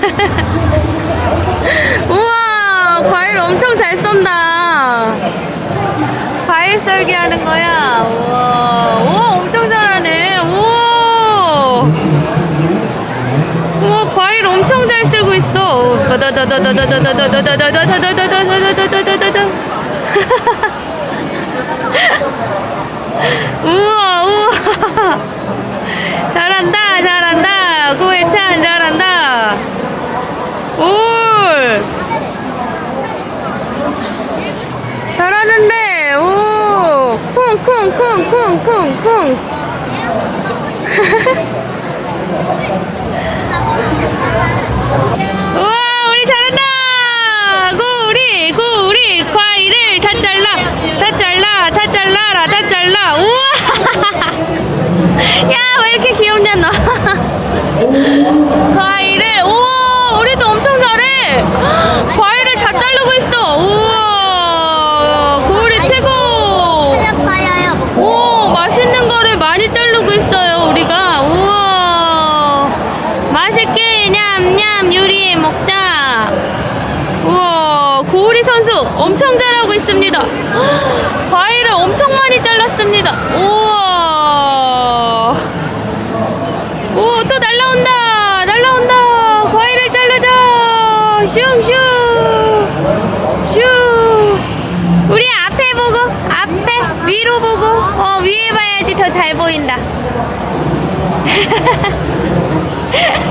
우와, 과일 엄청 잘 쏜다. 과일 썰기 하는 거야. 우와, 우와, 엄청 잘하네. 우와. 우와, 과일 엄청 잘 쓸고 있어. 우와, 우와. 잘한다, 잘한다. 고해찬 잘한다. 올. 잘하는데, 오. 쿵, 쿵, 쿵, 쿵, 쿵, 쿵. 우와, 우리 잘한다. 구리, 구리, 과일을 다 잘라, 다 잘라, 다 잘라라, 다 잘라. 우와. 야, 왜 이렇게 귀엽냐, 너. 과일을, 우와, 우리도 엄청 잘해. 과일을 다 자르고 있어. 우와, 구리 최고. 빠야요. 오, 맛있는 거를 많이 자르고 있어요, 우리가. 우와. 맛있게 냠냠 요리해 먹자. 우와, 고우리 선수 엄청 잘하고 있습니다. 과일을 엄청 많이 잘랐습니다. 우와. 오, 또 날라온다. 날라온다. 과일을 자르자. 슝슝. 슝. 우리 앞에 보고, 앞에, 위로 보고, 어, 위에 더 잘 보인다.